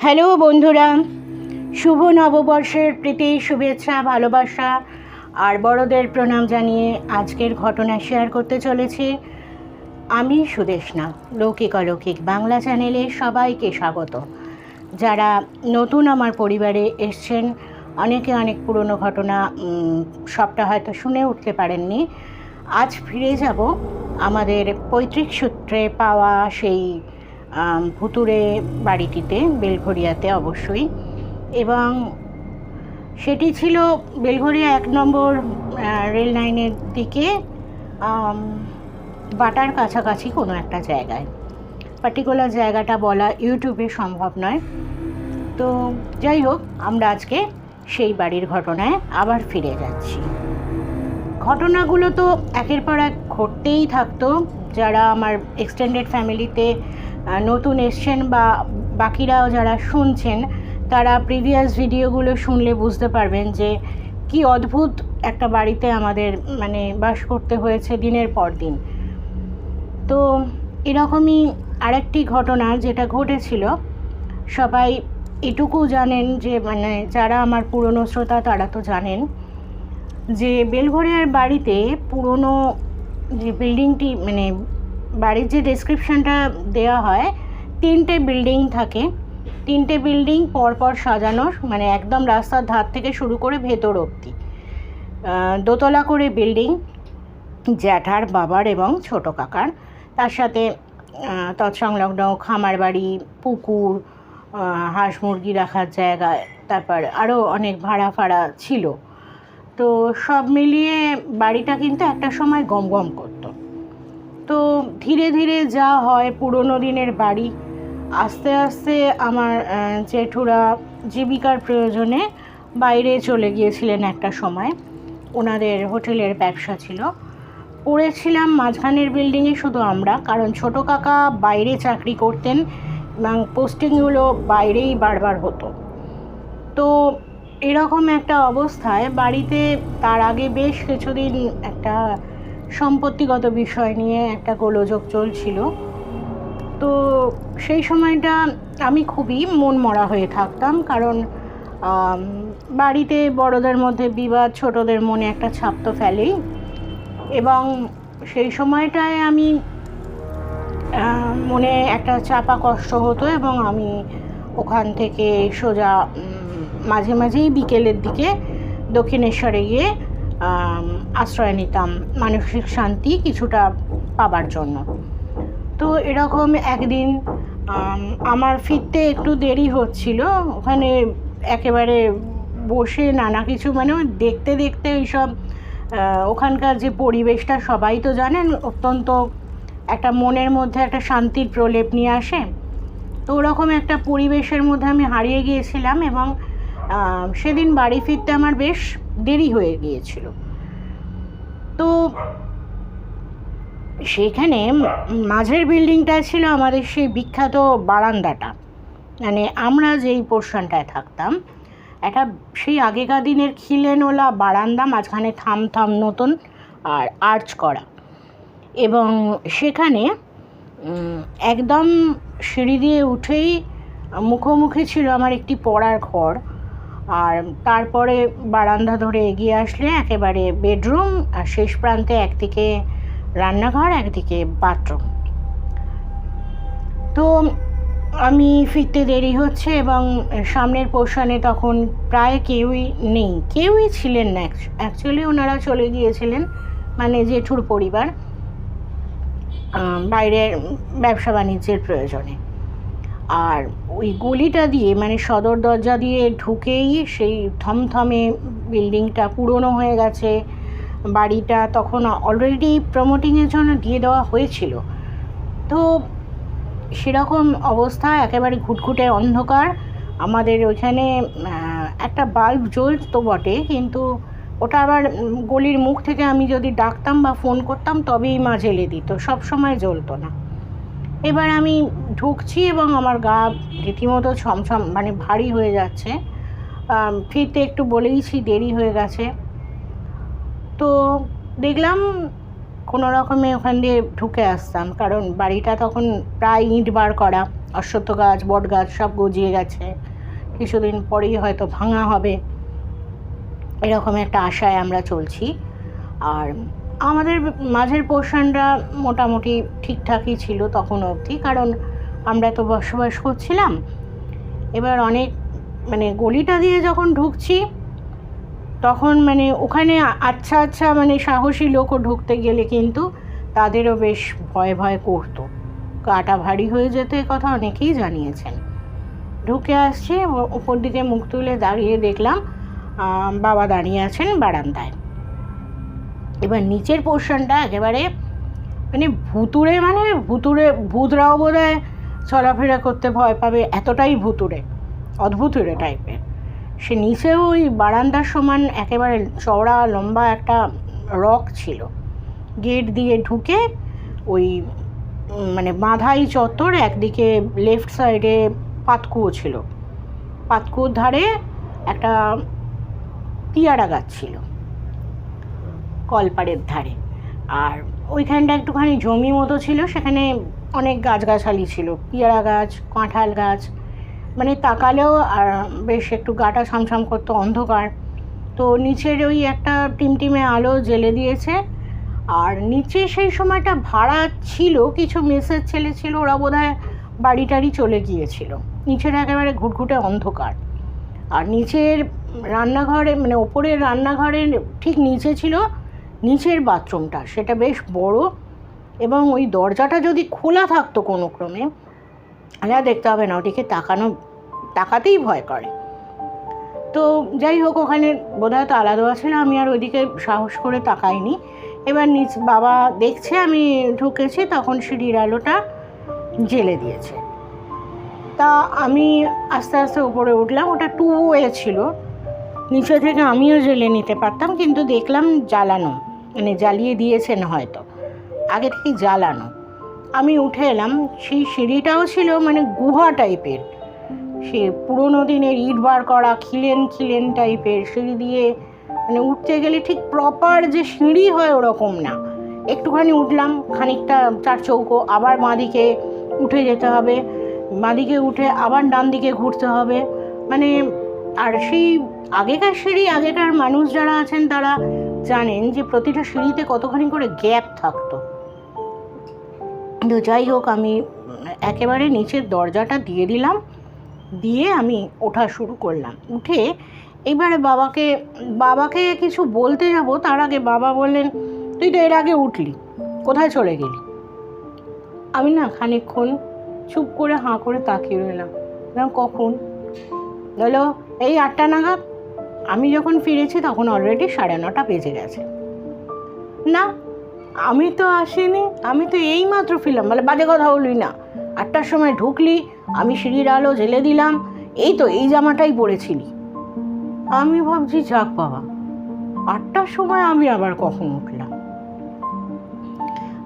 Hello বন্ধুরা, শুভ নববর্ষের প্রীতি, শুভেচ্ছা, ভালোবাসা, আর বড়দের প্রণাম জানিয়ে আজকের ঘটনা শেয়ার করতে চলেছি। আমি সুদেশনা লৌকিক অলৌকিক বাংলা চ্যানেলে সবাইকে স্বাগত। যারা নতুন আমার পরিবারে এসছেন, অনেকে অনেক পুরনো ঘটনা সবটা হয়তো শুনে উঠতে পারেননি। আজ ফিরে যাব আমাদের পৈতৃক সূত্রে পাওয়া সেই ভুতুরে বাড়িটিতে বেলঘরিয়াতে অবশ্যই। এবং সেটি ছিল বেলঘরিয়া এক নম্বর রেল লাইনের দিকে বাটার কাছাকাছি কোনো একটা জায়গায়। পার্টিকুলার জায়গাটা বলা ইউটিউবে সম্ভব নয়। তো যাই হোক, আমরা আজকে সেই বাড়ির ঘটনায় আবার ফিরে যাচ্ছি। ঘটনাগুলো তো একের পর এক ঘটতেই থাকতো। যারা আমার এক্সটেন্ডেড ফ্যামিলিতে নতুন এসছেন বা বাকিরাও যারা শুনছেন, তারা প্রিভিয়াস ভিডিওগুলো শুনলে বুঝতে পারবেন যে কি অদ্ভুত একটা বাড়িতে আমাদের মানে বাস করতে হয়েছে দিনের পর দিন। তো এরকমই আরেকটি ঘটনা যেটা ঘটেছিল, সবাই এটুকু জানেন যে মানে যারা আমার পুরনো শ্রোতা তারা তো জানেন যে বেলঘরিয়ার বাড়িতে পুরনো যে বিল্ডিংটি মানে বাড়ির যে ডেসক্রিপশনটা দেওয়া হয়, তিনটে বিল্ডিং থাকে। তিনটে বিল্ডিং পরপর সাজানো মানে একদম রাস্তার ধার থেকে শুরু করে ভেতর অবধি। দোতলা করে বিল্ডিং জ্যাঠার বাবার এবং ছোট কাকার। তার সাথে তৎসংলগ্ন খামার বাড়ি, পুকুর হাঁস মুরগি রাখার জায়গা, তারপর আরও অনেক ভাড়া ফাড়া ছিল। তো সব মিলিয়ে বাড়িটা কিন্তু একটা সময় গম গম করতো। তো ধীরে ধীরে যা হয় পুরনো দিনের বাড়ি, আস্তে আস্তে আমার জেঠুরা জীবিকার প্রয়োজনে বাইরে চলে গিয়েছিলেন একটা সময়। ওনাদের হোটেলের ব্যবসা ছিল। পড়েছিলাম মাঝখানের বিল্ডিংয়ে শুধু আমরা, কারণ ছোট কাকা বাইরে চাকরি করতেন এবং পোস্টিংগুলো বাইরেই বারবার হতো। তো এরকম একটা অবস্থায় বাড়িতে তার আগে বেশ কিছুদিন একটা সম্পত্তিগত বিষয় নিয়ে একটা গোলযোগ চলছিল। তো সেই সময়টা আমি খুবই মন মরা হয়ে থাকতাম কারণ বাড়িতে বড়দের মধ্যে বিবাদ, ছোটদের মনে একটা ছাপ তো ফেলেই। এবং সেই সময়টায় আমি মনে একটা চাপা কষ্ট হতো এবং আমি ওখান থেকে সোজা মাঝে মাঝেই বিকেলের দিকে দক্ষিণেশ্বরে গিয়ে আশ্রয় নিতাম মানসিক শান্তি কিছুটা পাবার জন্য। তো এরকম একদিন আমার ফিরতে একটু দেরি হচ্ছিল ওখানে একেবারে বসে নানা কিছু মানে দেখতে দেখতে আহ, ওখানকার যে পরিবেশটা সবাই তো জানেন অত্যন্ত একটা মনের মধ্যে একটা শান্তির প্রলেপ নিয়ে আসে। তো ওরকম একটা পরিবেশের মধ্যে আমি হারিয়ে গিয়েছিলাম এবং সেদিন বাড়ি ফিরতে আমার বেশ দেরি হয়ে গিয়েছিল। তো সেখানে মাঝের বিল্ডিংটা ছিল আমাদের সেই বিখ্যাত বারান্দাটা। মানে আমরা যেই পোর্শনটায় থাকতাম, একটা সেই আগেকার দিনের খিলেনোলা বারান্দা মাঝখানে থাম থাম নতুন আর আর্চ করা। এবং সেখানে একদম সিঁড়ি দিয়ে উঠেই মুখোমুখি ছিল আমার একটি পড়ার ঘর। আর তারপরে বারান্দা ধরে এগিয়ে আসলে একেবারে বেডরুম আর শেষ প্রান্তে একদিকে রান্নাঘর একদিকে বাথরুম। তো আমি ফিরতে দেরি হচ্ছে এবং সামনের পোর্শনে তখন প্রায় কেউই নেই। কেউই ছিলেন না। অ্যাকচুয়ালি ওনারা চলে গিয়েছিলেন মানে জেঠুর পরিবার আহ, বাইরের ব্যবসা বাণিজ্যের প্রয়োজনে। আর ওই গলিটা দিয়ে মানে সদর দরজা দিয়ে ঢুকেই সেই থমথমে বিল্ডিংটা পুরনো হয়ে গেছে। বাড়িটা তখন অলরেডি প্রমোটিংয়ের জন্য দিয়ে দেওয়া হয়েছিল। তো সেরকম অবস্থা, একেবারে ঘুটঘুটে অন্ধকার। আমাদের ওইখানে একটা বাল্ব জ্বলতো বটে, কিন্তু ওটা আবার গলির মুখ থেকে আমি যদি ডাকতাম বা ফোন করতাম, তবেই মা জেলে দিত সব সময় জ্বলতো না। এবার আমি ঢুকছি এবং আমার গা রীতিমতো ছমছম মানে ভারী হয়ে যাচ্ছে। ফিরতে একটু বলেইছি, দেরি হয়ে গেছে। তো দেখলাম কোনো রকমে ওখান দিয়ে ঢুকে আসতাম, কারণ বাড়িটা তখন প্রায় ইট বার করা, অশ্বত্থ গাছ, বট গাছ সব গজিয়ে গেছে। কিছুদিন পরেই হয়তো ভাঙা হবে, এরকম একটা আশায় আমরা চলছি। আর আমাদের মাঝের পোর্শনটা মোটামুটি ঠিকঠাকই ছিল তখন অবধি, কারণ আমরা তো বসবাস করছিলাম। এবার অনেক মানে গলিটা দিয়ে যখন ঢুকছি, তখন মানে ওখানে আচ্ছা আচ্ছা মানে সাহসী লোকও ঢুকতে গেলে কিন্তু তাদেরও বেশ ভয় ভয় করতো। গাটা ভারী হয়ে যেত এ কথা অনেকেই জানিয়েছেন। ঢুকে আসছে, ও- উপর দিকে মুখ তুলে দাঁড়িয়ে দেখলাম বাবা দাঁড়িয়ে আছেন বারান্দায়। এবার নিচের পোর্শনটা একেবারে মানে ভুতুড়ে মানে ভুতুড়ে, ভূতরাও বোধ হয় চলাফেরা করতে ভয় পাবে, এতটাই ভুতুড়ে অদ্ভুতুড়ে টাইপের সে নিচেও ওই বারান্দার সমান একেবারে চওড়া, লম্বা একটা রক ছিল। গেট দিয়ে ঢুকে ওই মানে বাঁধাই চত্বর একদিকে লেফট সাইডে পাতকুয়ো ছিল। পাতকুয়োর ধারে একটা পিয়ারা গাছ ছিল। কলপাড়ের ধারে। আর ওইখানটা একটুখানি জমি মতো ছিল, সেখানে অনেক গাছগাছালি ছিল। পিয়ারা গাছ, কাঁঠাল গাছ মানে তাকালেও আর বেশ একটু গাটা সামসাম করতো অন্ধকার। তো নিচের ওই একটা টিমটিমে আলো জ্বেলে দিয়েছে। আর নিচে সেই সময়টা ভাড়া ছিল, কিছু মেসের ছেলে ছিল, ওরা বোধহয় বাড়ি টাড়ি চলে গিয়েছিল। নিচের একেবারে ঘুটঘুটে অন্ধকার। আর নিচের রান্নাঘরে মানে ওপরের রান্নাঘরের ঠিক নিচে ছিল নিচের বাথরুমটা, সেটা বেশ বড় এবং ওই দরজাটা যদি খোলা থাকতো কোনো ক্রমে আলা দেখতে হবে না ওদিকে তাকানো, তাকাতেই ভয় করে। তো যাই হোক, ওখানে বোধহয় তালা আছে না, আমি আর ওইদিকে সাহস করে তাকাইনি। এবার নিচ বাবা দেখছে আমি ঢুকেছি, তখন সিঁড়ির আলোটা জেলে দিয়েছে। তা আমি আস্তে আস্তে উপরে উঠলাম, ওটা টু ওয়ে ছিল। নিচে থেকে আমিও জেলে নিতে পারতাম, কিন্তু দেখলাম জ্বালানো। মানে জ্বালিয়ে দিয়েছেন হয়তো। আগে থেকেই জ্বালানো। আমি উঠে এলাম, সেই সিঁড়িটাও ছিল মানে গুহা টাইপের। সে পুরোনো দিনের ইট বার করা, খিলেন খিলেন টাইপের। সিঁড়ি দিয়ে মানে উঠতে গেলে ঠিক প্রপার যে সিঁড়ি হয় ওরকম না। একটুখানি উঠলাম, খানিকটা চার চৌকো, আবার বাঁদিকে উঠে যেতে হবে। বাঁদিকে উঠে আবার ডান দিকে ঘুরতে হবে। মানে আর সেই আগেকার সিঁড়ি, আগেকার মানুষ যারা আছেন তারা জানেন যে প্রতিটা সিঁড়িতে কতখানি করে গ্যাপ থাকতো। তো যাই হোক, আমি একেবারে নিচের দরজাটা দিয়ে দিলাম, দিয়ে আমি ওঠা শুরু করলাম। উঠে এবারে বাবাকে বাবাকে কিছু বলতে যাব, তার আগে বাবা বললেন, তুই তো এর আগে উঠলি, কোথায় চলে গেলি? আমি না খানিকক্ষণ চুপ করে হাঁ করে তাকিয়ে রইলাম। কখন? বলল এই আটটা নাগাদ? আমি যখন ফিরেছি তখন অলরেডি সাড়ে নটা বেজে গেছে। না, আমি তো আসিনি, আমি তো এই মাত্র ফিরলাম বলে বাজে কথা বলবি না। আটটার সময় ঢুকলি, আমি সিঁড়ির আলো জেলে দিলাম, এই তো এই জামাটাই পরেছিলি। আমি ভাবছি, যাক বাবা, আটটার সময় আমি আবার কখন উঠলাম?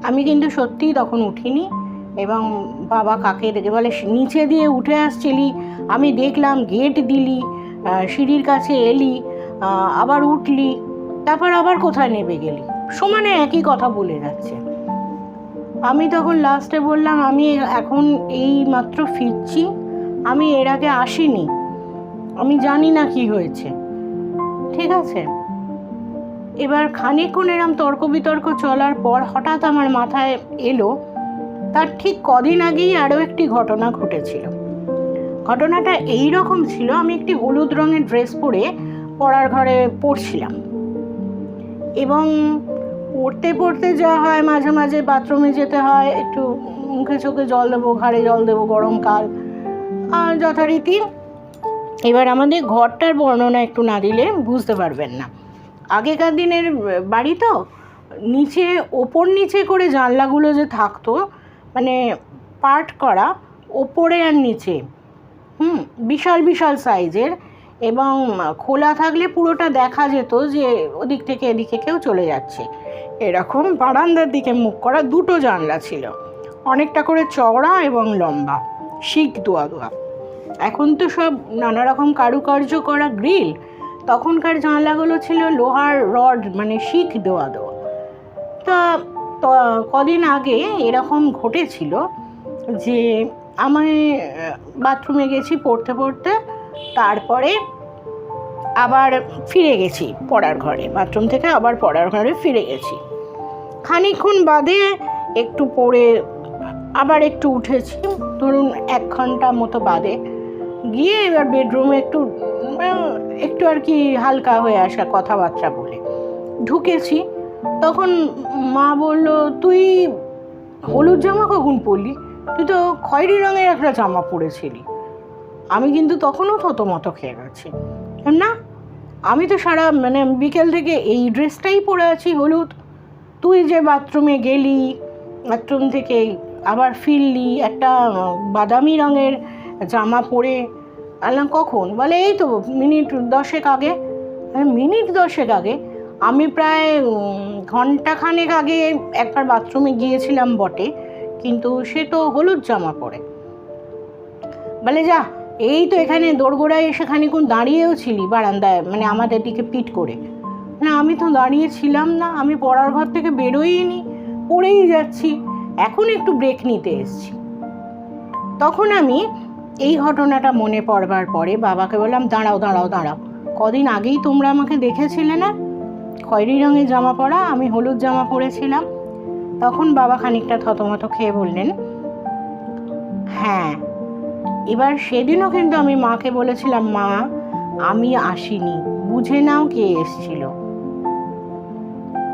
আমি কিন্তু সত্যিই তখন উঠিনি এবং বাবা কাকে দেখে বলে, নিচে দিয়ে উঠে আসছিলি। আমি দেখলাম গেট দিলি সিঁড়ির কাছে এলি আবার উঠলি, তারপর আবার কোথায় নেমে গেলি? সমানে একই কথা বলে যাচ্ছে। আমি তখন লাস্টে বললাম, আমি এখন এই মাত্র ফিরছি, আমি এর আগে আসিনি, আমি জানি না কি হয়েছে। ঠিক আছে। এবার খানিকক্ষণ এরম তর্ক বিতর্ক চলার পর হঠাৎ আমার মাথায় এলো, তার ঠিক কদিন আগেই আরও একটি ঘটনা ঘটেছিল। ঘটনাটা এই রকম ছিল, আমি একটি হলুদ রঙের ড্রেস পরে পড়ার ঘরে পড়ছিলাম। এবং পড়তে পড়তে যা হয়, মাঝে মাঝে বাথরুমে যেতে হয়, একটু মুখে চোখে জল দেবো, ঘাড়ে জল দেবো গরমকাল আর যথারীতি। এবার আমাদের ঘরটার বর্ণনা একটু না দিলে বুঝতে পারবেন না। আগেকার দিনের বাড়ি তো, নিচে, ওপর নিচে করে জানলাগুলো যে থাকতো মানে পার্ট করা, ওপরে আর নিচে। হুম, বিশাল বিশাল সাইজের এবং খোলা থাকলে পুরোটা দেখা যেত যে ওদিক থেকে এদিকে কেউ চলে যাচ্ছে। এরকম বারান্দার দিকে মুখ করা দুটো জানলা ছিল। অনেকটা করে চওড়া এবং লম্বা, শিক দোয়া দোয়া। এখন তো সব নানা রকম কারুকার্য করা গ্রিল। তখনকার জানলাগুলো ছিল লোহার রড মানে শিক দেওয়া দেওয়া তা, কদিন আগে এরকম ঘটেছিল যে আমি বাথরুমে গেছি পড়তে পড়তে, তারপরে আবার ফিরে গেছি পড়ার ঘরে। বাথরুম থেকে আবার পড়ার ঘরে ফিরে গেছি। খানিকক্ষণ বাদে একটু পড়ে আবার একটু উঠেছি। ধরুন এক ঘণ্টা মতো বাদে গিয়ে এবার বেডরুমে একটু একটু আর কি হালকা হয়ে আসা কথাবার্তা বলে। ঢুকেছি, তখন মা বলল, তুই হলুদ জামা কখন পরলি? তুই তো খয়েরি রঙের একটা জামা পরেছিলি। আমি কিন্তু তখনও থতমত খেয়ে গেছি। না, আমি তো সারা মানে বিকেল থেকে এই ড্রেসটাই পরে আছি হলুদ। তুই যে বাথরুমে গেলি, বাথরুম থেকে আবার ফিরলি, একটা বাদামি রঙের জামা পরে আলাম কখন? বলে এই তো মিনিট দশেক আগে। মিনিট দশেক আগে? আমি প্রায় ঘন্টাখানেক আগে একবার বাথরুমে গিয়েছিলাম বটে। কিন্তু সে তো হলুদ জামা পরে। বলে, যা, এই তো এখানে দোরগোড়ায় এসে খানিক্ষণ দাঁড়িয়েও ছিলি বারান্দায় মানে আমাদের দিকে পিট করে। না, আমি তো দাঁড়িয়ে ছিলাম না, আমি পড়ার ঘর থেকে বেরোইনি, পড়েই যাচ্ছি, এখন একটু ব্রেক নিতে এসেছি। তখন আমি এই ঘটনাটা মনে পড়বার পরে বাবাকে বললাম, দাঁড়াও দাঁড়াও দাঁড়াও, কদিন আগেই তোমরা আমাকে দেখেছিলে না? খয়েরি রঙের জামা পরা, আমি হলুদ জামা পরেছিলাম তখন বাবা খানিকটা থতমত খেয়ে বললেন হ্যাঁ এবার সেদিনও কিন্তু আমি মাকে বলেছিলাম, মা, আমি আসিনি, বুঝে নাও কে এসছিল।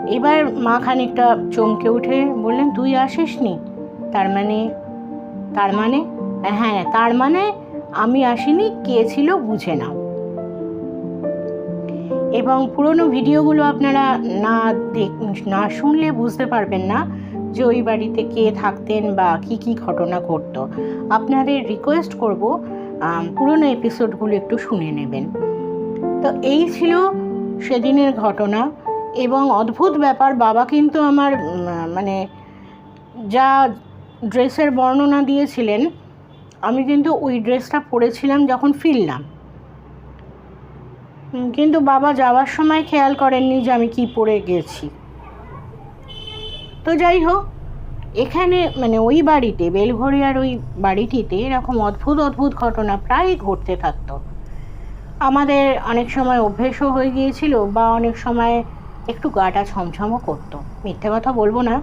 এবার মা খানিকটা চমকে উঠে বললেন, তুই আসিসনি? তার মানে তার মানে হ্যাঁ তার মানে আমি আসিনি, কে ছিল বুঝে নাও। এবং পুরনো ভিডিওগুলো আপনারা না দেখ, না শুনলে বুঝতে পারবেন না যে ওই বাড়িতে কে থাকতেন বা কি কি ঘটনা ঘটতো। আপনাদের রিকোয়েস্ট করব পুরনো এপিসোডগুলো একটু শুনে নেবেন। তো এই ছিল সেদিনের ঘটনা এবং অদ্ভুত ব্যাপার, বাবা কিন্তু আমার মানে যা ড্রেসের বর্ণনা দিয়েছিলেন, আমি কিন্তু ওই ড্রেসটা পরেছিলাম যখন ফিরলাম। কিন্তু বাবা যাওয়ার সময় খেয়াল করেননি যে আমি কি পরে গেছি। তো যাই হোক, এখানে মানে ওই বাড়িতে বেলঘরিয়ার ওই বাড়িটিতে এরকম অদ্ভুত অদ্ভুত ঘটনা প্রায়ই ঘটতে থাকতো। আমাদের অনেক সময় অভ্যেসও হয়ে গিয়েছিল বা অনেক সময় একটু গাটা ছমছমও করতো। মিথ্যে কথা বলব না।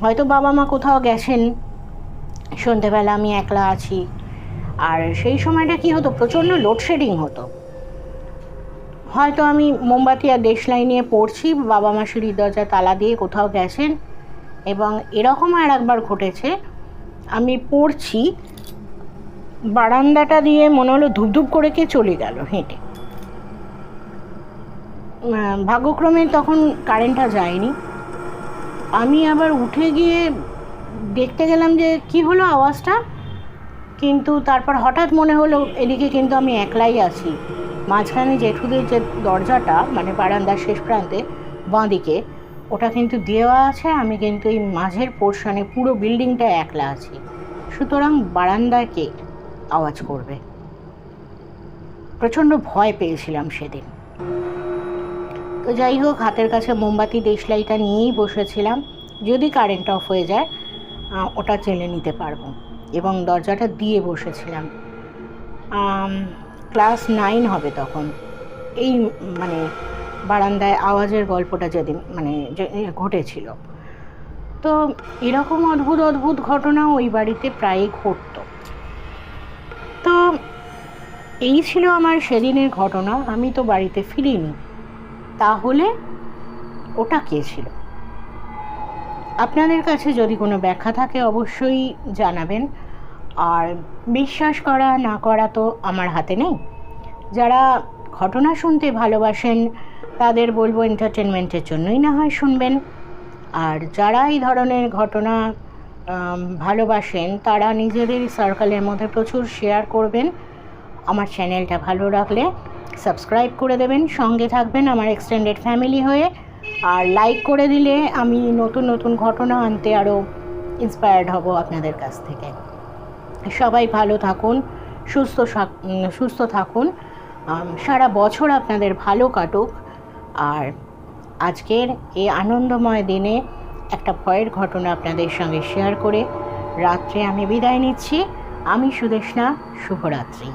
হয়তো বাবা মা কোথাও গেছেন, সন্ধেবেলা আমি একলা আছি। আর সেই সময়টা কি হতো? প্রচণ্ড লোডশেডিং হতো। হয়তো আমি মোমবাতি আর দেশলাই নিয়ে পড়ছি, বাবা মা সিঁড়ির দরজায় তালা দিয়ে কোথাও গেছেন এবং এরকম আর একবার ঘটেছে। আমি পড়ছি, বারান্দাটা দিয়ে মনে হলো ধুপধুপ করে কে চলে গেল হেঁটে। ভাগ্যক্রমে তখন কারেন্টটা যায়নি। আমি আবার উঠে গিয়ে দেখতে গেলাম যে কি হলো আওয়াজটা, কিন্তু তারপর হঠাৎ মনে হলো এদিকে কিন্তু আমি একলাই আছি। মাঝখানে জেঠুদের যে দরজাটা মানে বারান্দার শেষ প্রান্তে বাঁ দিকে ওটা কিন্তু দেওয়া আছে, আমি কিন্তু এই মাঝের পোর্শনে পুরো বিল্ডিংটা একলা আছি। সুতরাং বারান্দায় কে আওয়াজ করবে? প্রচণ্ড ভয় পেয়েছিলাম সেদিন। তো যাই হোক, হাতের কাছে মোমবাতি, দেশলাইটা নিয়েই বসেছিলাম। যদি কারেন্ট অফ হয়ে যায় ওটা চেলে নিতে পারব। এবং দরজাটা দিয়ে বসেছিলাম। ক্লাস নাইন হবে তখন। এই মানে বারান্দায় আওয়াজের গল্পটা যেদিন মানে ঘটেছিল। তো এরকম অদ্ভুত অদ্ভুত ঘটনা ওই বাড়িতে প্রায়ই ঘটতো। তো এই ছিল আমার সেদিনের ঘটনা, আমি তো বাড়িতে ফিরিনি। তাহলে ওটা কে ছিল? আপনাদের কাছে যদি কোনো ব্যাখ্যা থাকে অবশ্যই জানাবেন। আর বিশ্বাস করা, না করা তো আমার হাতে নেই। যারা ঘটনা শুনতে ভালোবাসেন, তাদের বলব এন্টারটেনমেন্টের জন্যই না হয় শুনবেন। আর যারা এই ধরনের ঘটনা ভালোবাসেন, তারা নিজেদের সার্কেলের মধ্যে প্রচুর শেয়ার করবেন। আমার চ্যানেলটা ভালো রাখলে সাবস্ক্রাইব করে দেবেন, সঙ্গে থাকবেন আমার এক্সটেন্ডেড ফ্যামিলি হয়ে। আর লাইক করে দিলে আমি নতুন নতুন ঘটনা আনতে আরও ইন্সপায়ার্ড হব আপনাদের কাছ থেকে। সবাই ভালো থাকুন, সুস্থ সুস্থ থাকুন। সারা বছর আপনাদের ভালো কাটুক। আর আজকের এই আনন্দময় দিনে একটা ভয়ের ঘটনা আপনাদের সঙ্গে শেয়ার করে রাত্রে আমি বিদায় নিচ্ছি। আমি সুদেশনা শুভরাত্রি।